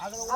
அது ஒரு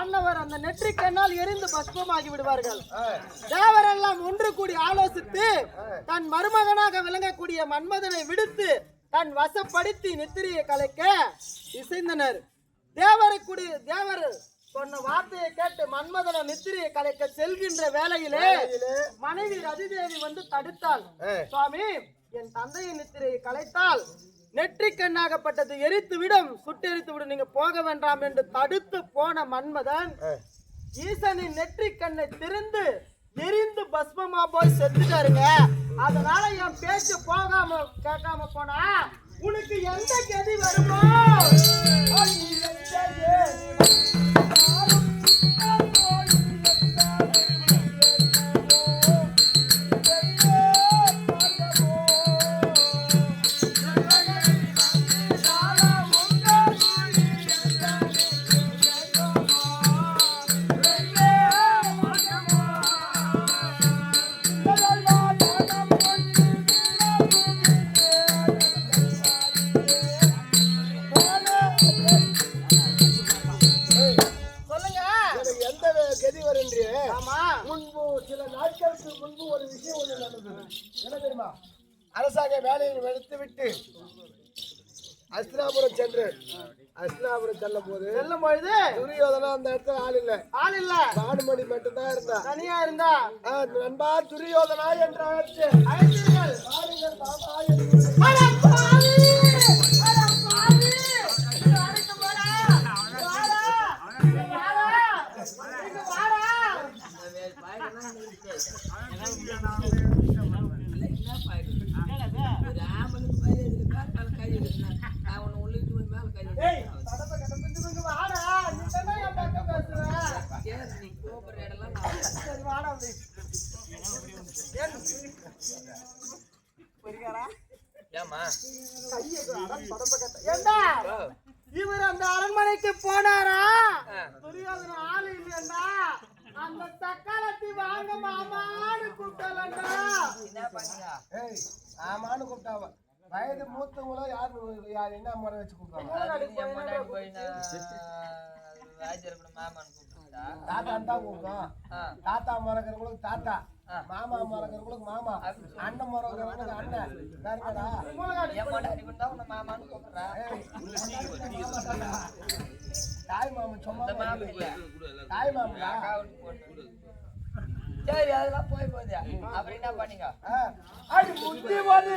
அன்னவர் அந்த நெற்றிக்கண்ணால் எரிந்து பஸ்பமாகி விடுவார்கள். தேவரெல்லாம் ஒன்று கூடி ஆலோசித்து தன் மருமகனாக விளங்கக்கூடிய மன்மதனை விடுத்து தன் வசப்படுத்தி நித்திரையை கலைக்க இசைந்தனர். தேவரை தேவர் சொன்ன வார்த்தையை கேட்டு மன்மதன நித்திரையை கலைக்க செல்கின்ற வேளையிலே மனைவி ரதிதேவி வந்து தடுத்தாள். சுவாமி என் தந்தையின் நித்திரையை கலைத்தால் நெற்றிக் கண்ணாகப்பட்டது எரித்து விடும் சுட்டெரித்து விடும் நீங்க போக வேண்டாம் என்று தடுத்து போன மன்மதன் ஈசனின் நெற்றிக் கண்ணை திறந்து எரிந்து பஸ்மமா போய் செத்துட்டாருங்க. அதனால என் பேச்சு போகாம கேட்காம போனா உனக்கு எந்த கதி வருமோ? முன்பு சில நாட்களுக்கு முன்பு ஒரு விஷயம் ஒன்று நடந்தது. என்ன தெரியுமா? அரசாங்க வேலையில் எடுத்து விட்டு அஸ்தினாபுரம் சென்று அஸ்தினாபுரம் செல்லும் போது செல்லும் பொழுது துரியோதனா அந்த இடத்துல ஆள் இல்ல. ஆள் இல்ல. பானுமணி மட்டும்தான் இருந்தா. தனியா இருந்தா? நண்பா துரியோதனா என்று அழைச்சு அழைத்தீர்கள். பாருங்கள் என்று இவர் அந்த அரண்மனைக்கு போனாரா? துரியோதன ஆளு இல்லையண்டா. அந்த தக்காளத்தி வாங்க மாமான்னு கூப்பிட்டாலண்டா ஏய் ஆமான்னு கூப்பிட்டாவ. வயது மூத்தவங்களும் யார் யார் என்ன முறை வச்சு கூப்பிடுவாங்க தாத்தா தான் கூப்பிடும் தாத்தா மறக்கிறவங்களுக்கு தாத்தா. மாமா மறக்கிறவங்களுக்கு மாமா. அண்ணன் மறக்கிறவங்களுக்கு அண்ணன். வேறடா தாய் மாமா சும்மா தாய் மாமா சரி அதெல்லாம் போய் போகுது அப்புறம் என்ன பண்ணீங்க அடி புத்தி வந்து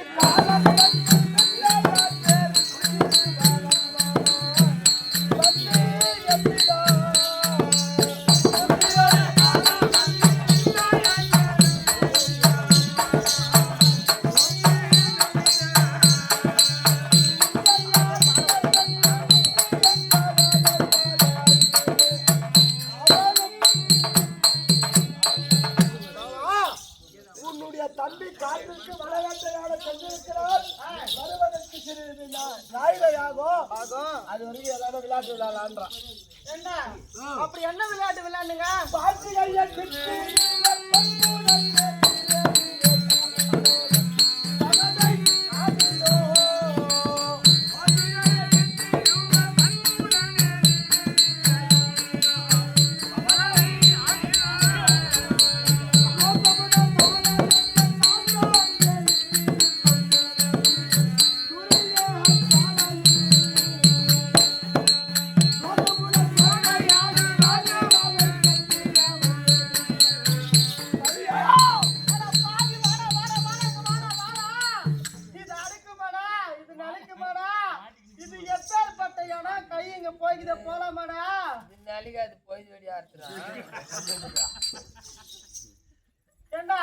ஏண்டா,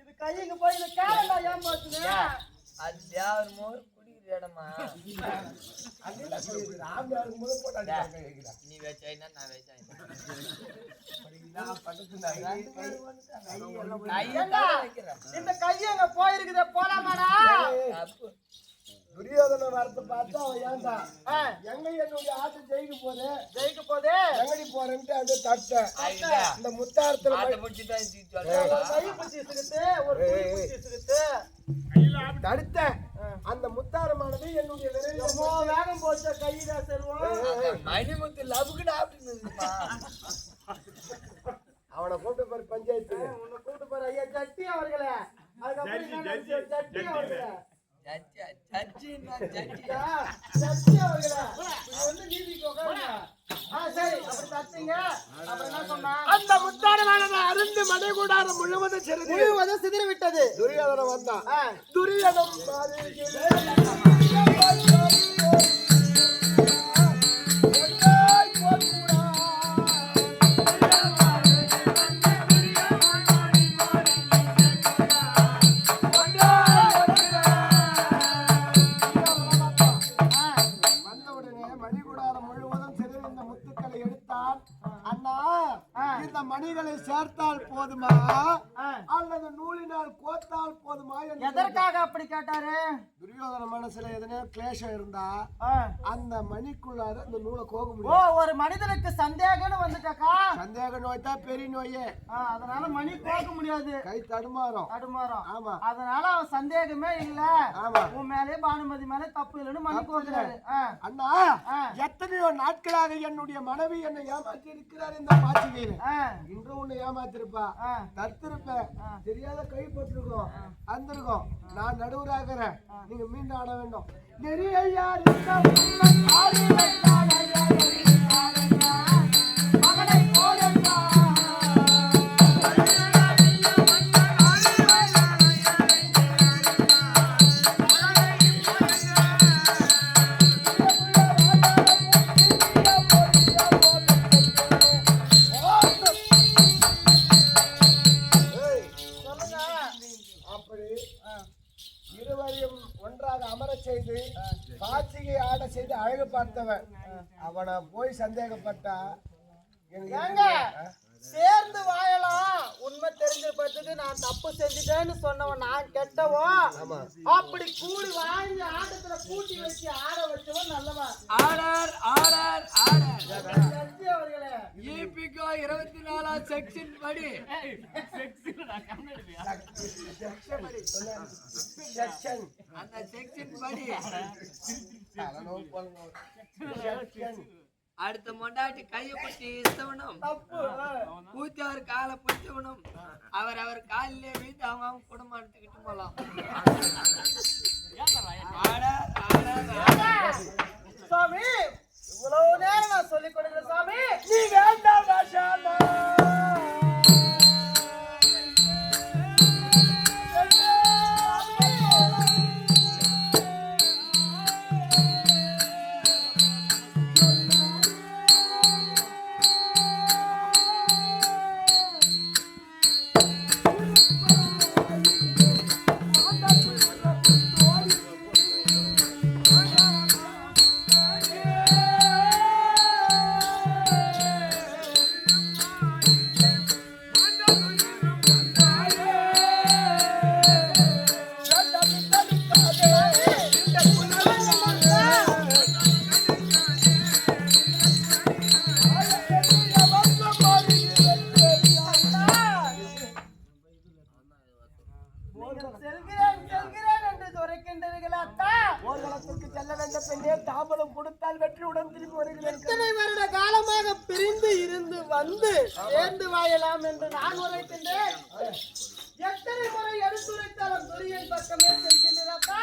இது கை இங்க போய்க்குது, காலண்டா ஏன் போச்சுது? அது தேவர் மோர் குடிக்கிற இடமா. நீ வச்சாயினா நான் வச்சாயினா இந்த கையை அங்க போயிருக்குதே போலாமாடா துரியோதன வரத்தை பார்த்து அவன் ஏன்டா ஆ, எங்க என்னுடைய ஆட்டு ஜெயிக்க போது ஜெயிக்க போதே எங்கடி போறேன்ட்டு தட்டேன் ஐயா. இந்த முத்தாரத்துல. தடுத்தேன் அந்த முத்தாரமானது என்னுடைய விரைவில் வேகம் போச்ச கையில செல்வம் மணிமுத்து லவுக்குடா அப்படின்னு அவனை கூப்பிட்டு பாரு பஞ்சாயத்து உன்னை கூட்டு போற ஐயா ஜட்டி அவர்களே. அதுக்கப்புறம்? ஜட்டி அவர்களே. சச்சி அவர்களே வந்து நீதிக்கு உட்காருங்க. அந்த முத்தாரமானது அருந்து மடை கூடாத முழுவதும் சிறிது. முழுவதும் சிதறி விட்டது துரியோதனம் வந்தான். ஆ, சேர்த்தால் போதுமா. அல்லது நூலினால் கோத்தால் போதுமா எதற்காக அப்படி கேட்டாரு துரியோதன மனசுல எதனா கிளேஷம் இருந்தா. அந்த மணிக்குள்ளார அந்த நூலை கோக ஓ முடியும் ஒரு மனிதனுக்கு சந்தேகம்னு வந்துட்டாக்கா? சந்தேக நோய் தான் பெரிய நோயே. அதனால மணி கோக்க முடியாது. கை தடுமாறும். தடுமாறும். ஆமா. அதனால அவன் சந்தேகமே இல்ல. ஆமா. உன் மேலே பானுமதி மேலே தப்பு இல்லைன்னு மணி கோக்குறாரு அண்ணா. எத்தனையோ நாட்களாக என்னுடைய மனைவி என்னை ஏமாற்றி இருக்கிறார் இந்த பாச்சிகையில இன்று உன்னை ஏமாத்திருப்பா. தத்திருப்ப தெரியாத கை போட்டிருக்கோம். வந்திருக்கோம். நான் நடுவராகிறேன். நீங்க மீண்டும் ஆட வேண்டும். நெறியா செய்து அழகு பார்த்தவன் அவனை போய் சந்தேகப்பட்டா எனக்கு? சேர்ந்து வாழலாம் உண்மை தெரிஞ்ச பட்சத்துக்கு நான் தப்பு செஞ்சுட்டேன்னு சொன்னவன் நான் கெட்டவன். ஆமா. அப்படி கூடி வாழ்ந்து ஆட்டத்துல கூட்டி வச்சு ஆட வச்சவன் நல்லவன். ஆர்டர் ஆர்டர் சக்தி அவர்களே. ஈபிகோ இருபத்தி நாலாம் செக்ஷன் படி. செக்ஷன் அந்த செக்ஷன் படி. செக்ஷன். அடுத்த மொண்டாட்டி கையை பிடிச்சி இசவனும். பூத்தி அவர் காலை பிடிச்சவனும் அவர் அவர் காலிலே வீட்டு அவங்க அவங்க குடும்பம் எடுத்துக்கிட்டு போலாம். ஆர்டர் சாமி இவ்வளவு நேரம் நான் சொல்லிக் பெண்ணே தாம்பலம் கொடுத்தால் வெற்றியுடன் திரும்பி வருகிறேன். எத்தனை வருட காலமாக பிரிந்து இருந்து வந்து சேர்ந்து வாயலாம் என்று நான் உரைக்கின்றேன். எத்தனை முறை எடுத்துரைத்தாலும் துரியன் பக்கமே செல்கின்றதப்பா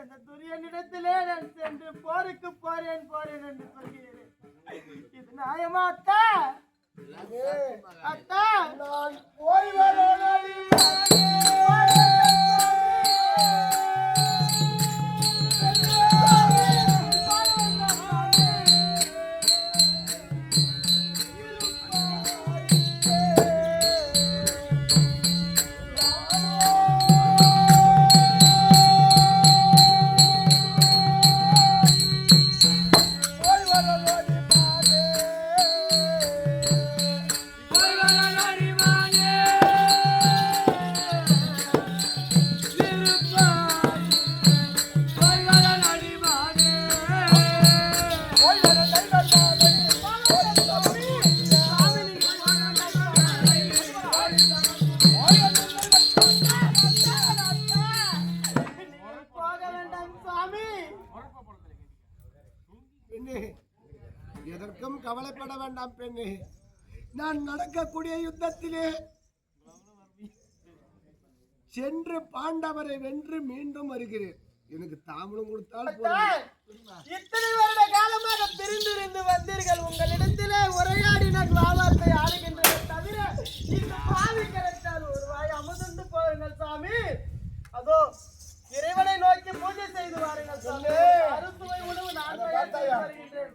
பெண்ணிடத்திலே நான் சென்று போருக்கு போறேன் போறேன் என்று சொல்கிறேன். இது நியாயமா அத்தா? அத்தா? நான் போய் வரேனடி கவலைப்பட வேண்டாம் பெண்ணே. நான் நடக்கக்கூடிய யுத்தத்திலே சென்று பாண்டவரை வென்று மீண்டும் வருகிறேன். எனக்கு தாமலம் கொடுத்தால். இத்தனை வருட காலமாக பிரிந்திருந்து வந்தீர்கள். உங்களிடத்திலே உரையாடி நான் வாவார்த்தை ஆடுகின்றேன் தவிர இந்த பாவி கிடைத்தால் ஒரு வாய் அமுதந்து போகுங்கள் சாமி. அதோ இறைவனை நோக்கி பூஜை செய்து வாருங்கள் சாமி. அறுசுவை உணவு நான் வருகின்றேன்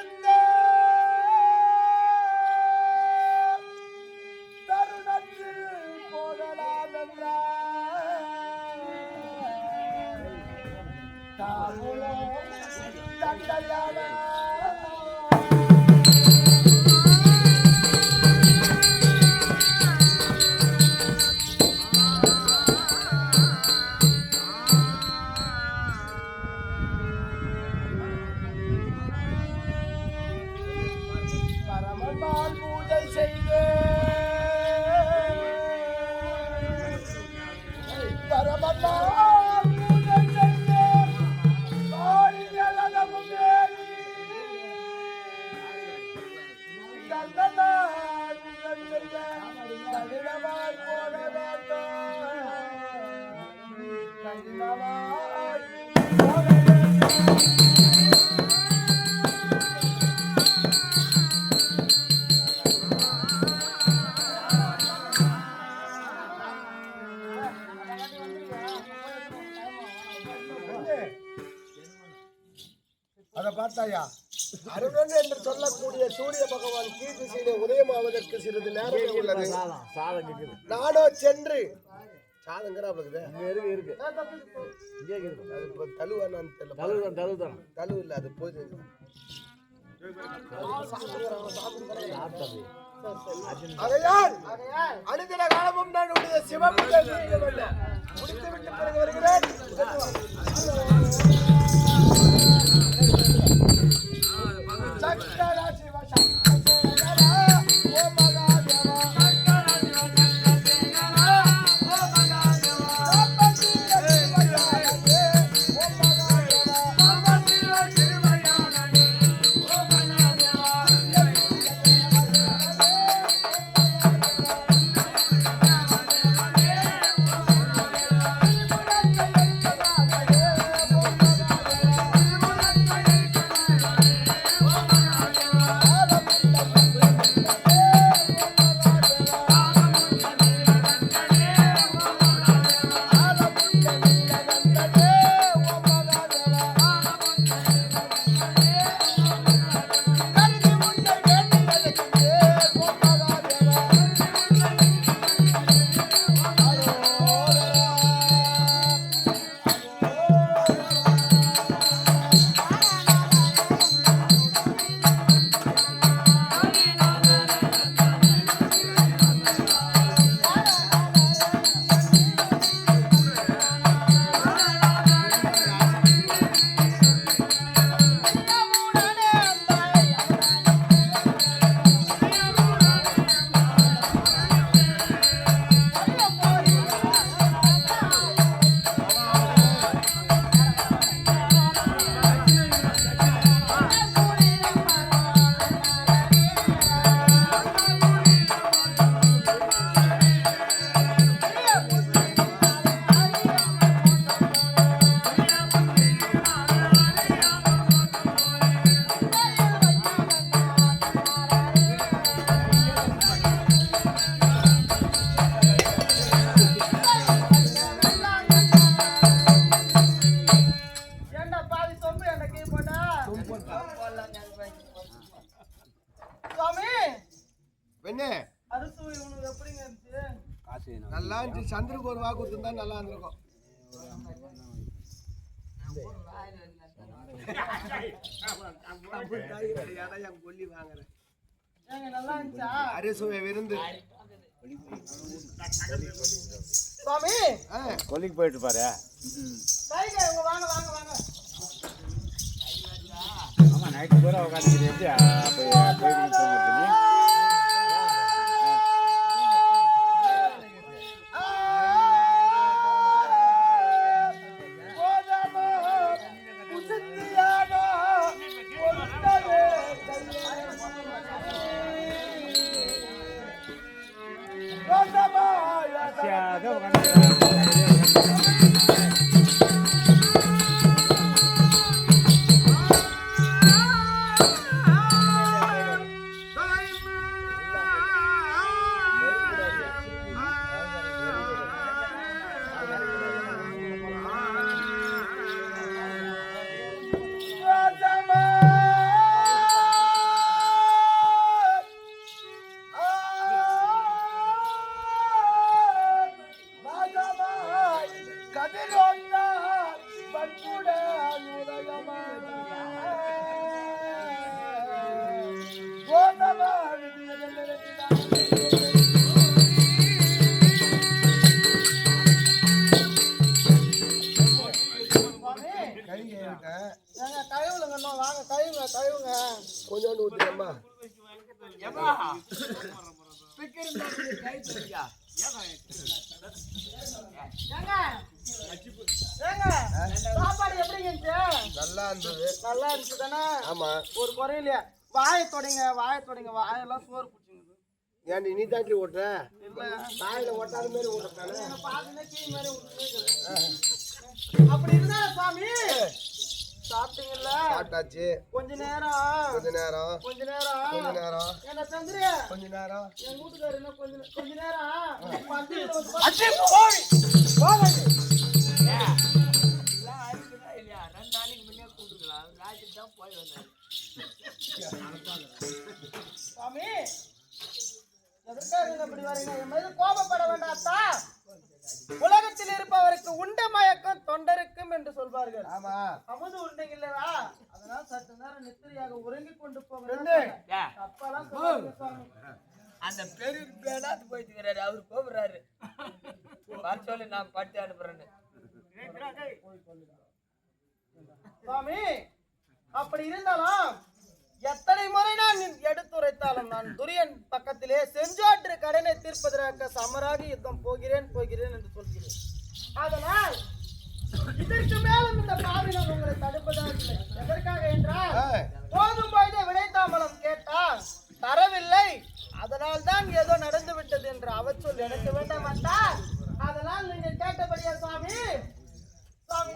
உள்ளது நானோ சென்று தழு இல்ல அது பூஜை ஆகையால் அனுதின காலமும் நான் உடைய வேண்டும் முடித்து விட்டு பிறகு வருகிறேன். சக்கர என்ன? அறுசுவை உணவு எப்படிங்க இருந்துச்சு? காசு நல்லா இருந்துச்சு. சந்திரக்கு ஒரு வாக்கு கொடுத்துருந்தா நல்லா இருந்திருக்கும். கொல்லி வாங்குறேன் அரிசுவை விருந்து. சுவாமி! கொல்லிக்கு போயிட்டு பாரு. ஆமா நைட்டு பூரா உட்காந்து எப்படி போய் சாப்பாடு இருந்துச்சு நல்லா இருந்தது. நல்லா இருந்துச்சு தானே ஆமா. ஒரு குறையிலையா? வாயை தொடங்க வாயை தொடங்க. வாயெல்லாம் சோறு பிடிச்சிங்க ஏன்டி நீ தாண்டி ஓட்டுற? தாயில ஓட்டாத மாதிரி ஓட்டுறானே. அப்படி இருந்தா சாமி. சாப்பிட்டீங்கல்ல? சாப்பிட்டாச்சு. கொஞ்ச நேரம் கொஞ்ச நேரம். கொஞ்ச கொஞ்ச நேரம். நேரம் என்ன சந்திர? கொஞ்ச நேரம். என் வீட்டுக்காரர் என்ன கொஞ்ச கொஞ்ச நேரம் தான் போய் வந்தாரு. சாமி எதற்காக நீங்க இப்படி வரீங்க என் மீது கோபப்பட வேண்டாத்தா உலகத்தில் இருப்பவருக்கு உண்ட மயக்கம் தொண்டருக்கும் என்று சொல்வார்கள். ஆமா. அமுது உண்டைங்க இல்லவா அதனால் சற்று நேரம் நித்திரையாக உறங்கிக் கொண்டு சுவாமி. அந்த பெரிய பேனாத்து போயிட்டுக்கிறாரு அவரு கோபுறாரு. வர சொல்லி நான் பட்டு அனுப்புறேன்னு. சுவாமி அப்படி இருந்தாலும் எத்தனை முறை நான் எடுத்துரைத்தாலும் நான் துரியன் பக்கத்திலே செஞ்சாற்று கடனை தீர்ப்பதற்காக சமராக யுத்தம் போகிறேன் போகிறேன் என்று சொல்கிறேன். அதனால் இதற்கு மேலும் இந்த பாவிகள் உங்களை தடுப்பதாக எதற்காக என்றால் போதும் பொழுது விடைத்தாமலம் கேட்டால் தரவில்லை. அதனால் தான் ஏதோ நடந்து விட்டது என்று அவர் சொல் எனக்கு வேண்டாம் வந்தால் அதனால் நீங்க கேட்டபடியா சுவாமி சுவாமி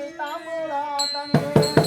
சுவாமி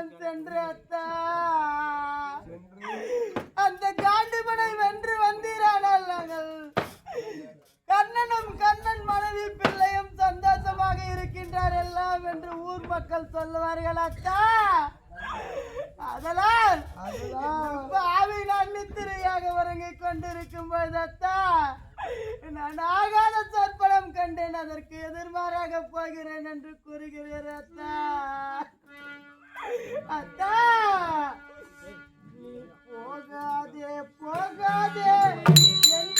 நான் சென்று அத்தா அந்த காண்டுபடை வென்று வந்தீரானால் நாங்கள் கண்ணனும் கண்ணன் மனைவி பிள்ளையும் சந்தோஷமாக இருக்கின்றார் எல்லாம் என்று ஊர் மக்கள் சொல்லுவார்கள் அக்கா அதனால் ஆவி நான் நித்திரையாக உறங்கிக் கொண்டிருக்கும் பொழுது அத்தா நான் ஆகாத சொற்படம் கண்டேன் அதற்கு எதிர்மாறாக போகிறேன் என்று கூறுகிறேன் அத்தா. அத்தா! போகாதே போகாதே என்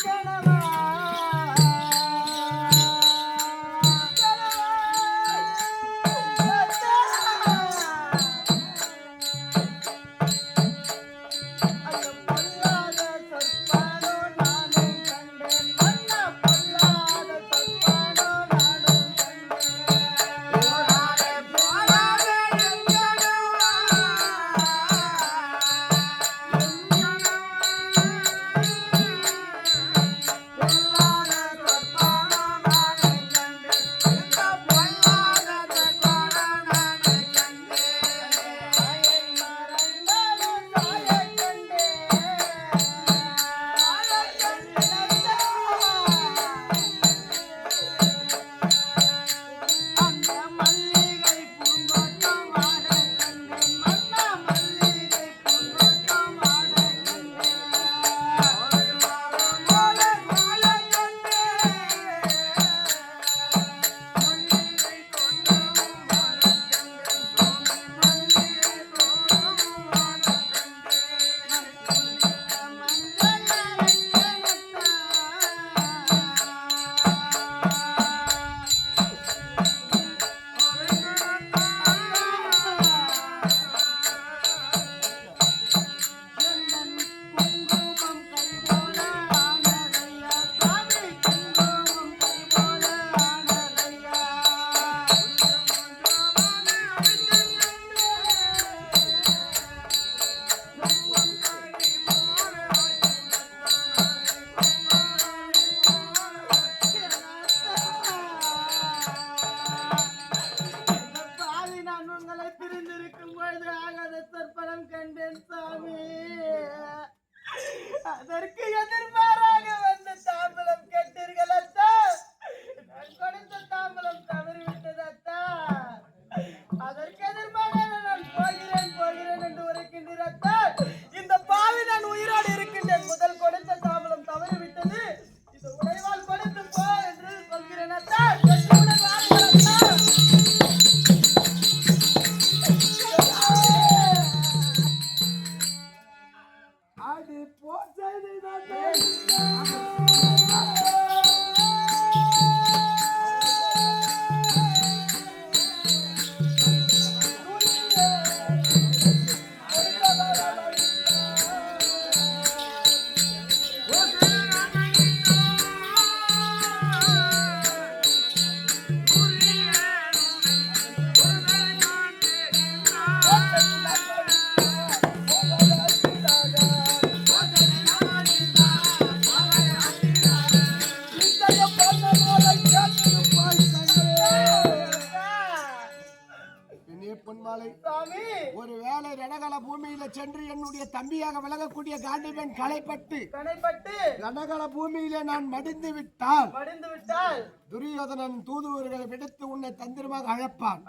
சென்று என்னுடைய தம்பியாக விலகக்கூடிய காண்டிபன் களைப்பட்டு கடைப்பட்டு ரணகல பூமியிலே நான் மடிந்து விட்டால் மடிந்து விட்டால் துரியோதனன் தூதுவர்களை விடுத்து உன்னை தந்திரமாக அழைப்பான்.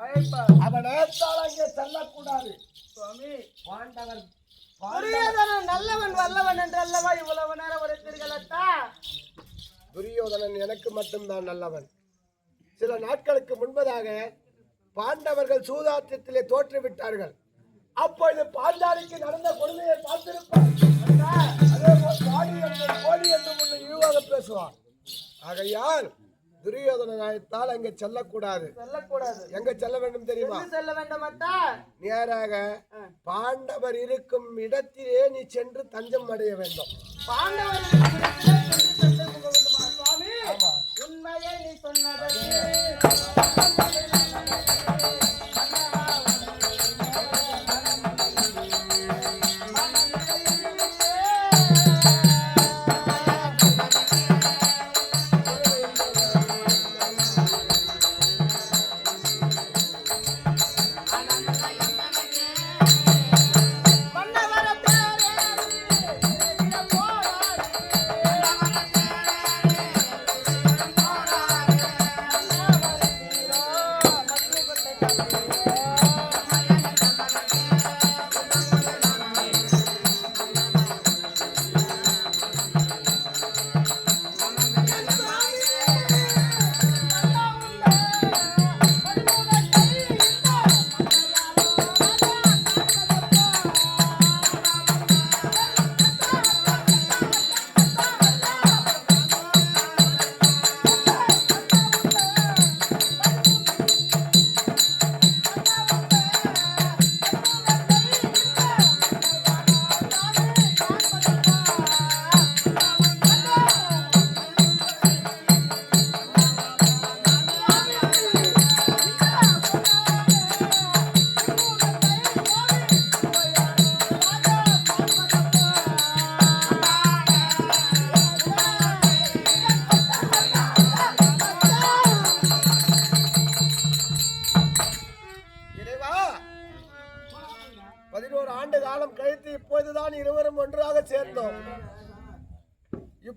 அவன் ஏற்றால் அங்கே செல்லக்கூடாது. சுவாமி. பாண்டவர் துரியோதனன் நல்லவன் வல்லவன் என்று அல்லவா இவ்வளவு நேரம் உரைத்தீர்கள் துரியோதனன் எனக்கு மட்டும்தான் நல்லவன். சில நாட்களுக்கு முன்பதாக பாண்டவர்கள் சூதாட்டத்திலே தோற்றுவிட்டார்கள். அப்பொழுது பாஞ்சாலிக்கு நடந்த கொடுமையை பார்த்திருப்பார் கோடி என்று முன்ன இழிவாக பேசுவார். ஆகையால் துரியோதனன் ஆயத்தால் அங்கே செல்லக்கூடாது. சொல்லக்கூடாது. எங்க செல்ல வேண்டும் தெரியுமா? செல்ல வேண்டும் நேராக பாண்டவர் இருக்கும் இடத்திலே நீ சென்று தஞ்சம் அடைய வேண்டும். சுவாமி. உண்மையை நீ சொன்னதற்கு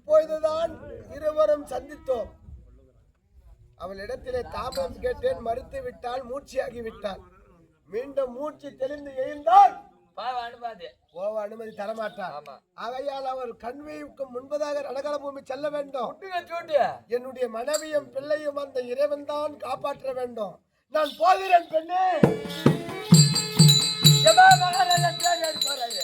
இப்பொழுதுதான் இருவரும் சந்தித்தோம். அவளிடத்திலே தாமதம் கேட்டேன் மறுத்து விட்டால் மூச்சியாகி விட்டாள். மீண்டும் மூச்சு தெளிந்து எழுந்தால் பாவ அனுமதி தரமாட்டார் ஆமா. ஆகையால் அவர் கண்விக்கு முன்பதாக ரணகல பூமி செல்ல வேண்டும். என்னுடைய மனைவியும் பிள்ளையும் அந்த இறைவன் தான் காப்பாற்ற வேண்டும். நான் போகிறேன் பெண்ணே. போறாரு